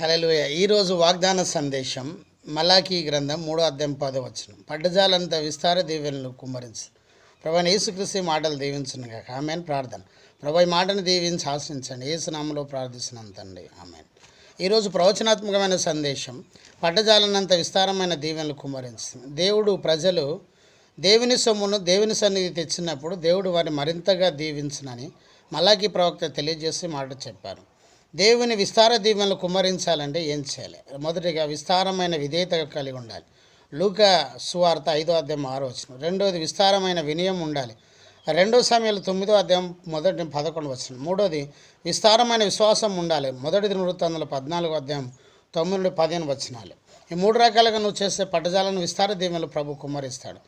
Hello ఈరోజు వాగ్దాన సందేశం మలాఖీ గ్రంథం మూడో అధ్యాయం పదో వచ్చిన పడ్డజాలంత విస్తార దీవెనలు కుమ్మరించు. ప్రభా యేసుక్రీస్తు మాటలు దీవించను కాక ఆమెను. ప్రార్థన. ప్రభా ఈ మాటను దీవించి ఆశించండి. ఏసునామలో ప్రార్థిస్తున్నంతండి. ఆమెను. ఈరోజు ప్రవచనాత్మకమైన సందేశం పడ్డజాలనంత విస్తారమైన దీవెనలు కుమ్మరించింది దేవుడు ప్రజలు దేవుని సొమ్మును దేవుని సన్నిధి తెచ్చినప్పుడు దేవుడు వారిని మరింతగా దీవించునని మలాకి ప్రవక్త తెలియజేసి మాట చెప్పారు. దేవుని విస్తార దీవెనలు కుమ్మరించాలంటే ఏం చేయాలి? మొదటిగా విస్తారమైన విధేయత కలిగి ఉండాలి. లూక సువార్త ఐదో అధ్యాయం ఆరో వచ్చిన రెండోది విస్తారమైన వినయం ఉండాలి. రెండో సమయాలు తొమ్మిదో అధ్యాయం మొదటి పదకొండు వచ్చిన మూడోది విస్తారమైన విశ్వాసం ఉండాలి. మొదటిది వృత్తాంతంలో పద్నాలుగో అధ్యాయం తొమ్మిది నుండి పదిహేను వచ్చినాలు ఈ మూడు రకాలుగా నువ్వు చేసే పట్టజాలను విస్తార దీవెనలు ప్రభు కుమ్మరిస్తాడు.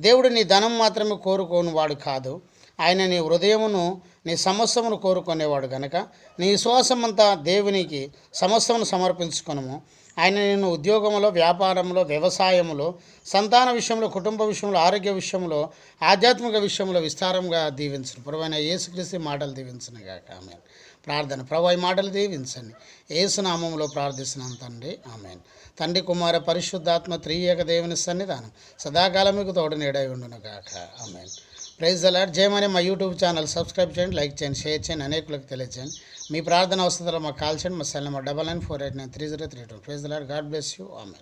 దేవుడు నీ ధనం మాత్రమే కోరుకోని వాడు కాదు. ఆయన నీ హృదయమును నీ సమస్యమును కోరుకునేవాడు గనక. నీ విశ్వాసమంతా దేవునికి సమస్తమును సమర్పించుకునము. ఆయన నేను ఉద్యోగంలో వ్యాపారంలో వ్యవసాయంలో సంతాన విషయంలో కుటుంబ విషయంలో ఆరోగ్య విషయంలో ఆధ్యాత్మిక విషయంలో విస్తారంగా దీవించను. ప్రభు యేసుక్రీస్తు మాటలు దీవించను గాక ఆమె ప్రార్థన. ప్రభు ఈ మాటలు దీవించండి. ఏసునామంలో ప్రార్థిస్తున్నాను తండ్రి. ఆమెన్. తండ్రి కుమార పరిశుద్ధాత్మ త్రియేక దేవుని సన్నిధానం సదాకాలం మీకు తోడు నీడై ఉండును గాక ఆమెన్. ప్రైజ్ అలాట్ జయమని మా యూట్యూబ్ ఛానల్. సబ్స్క్రైబ్ చేయండి లైక్ చేయండి షేర్ చేయండి అనేకులకు తెలియజేయండి. మీ ప్రార్థన అవసరాలు మాకు కాల్ చేయండి. మా cell number double nine four eight nine three zero three two. Praise the Lord God bless you. ఆమె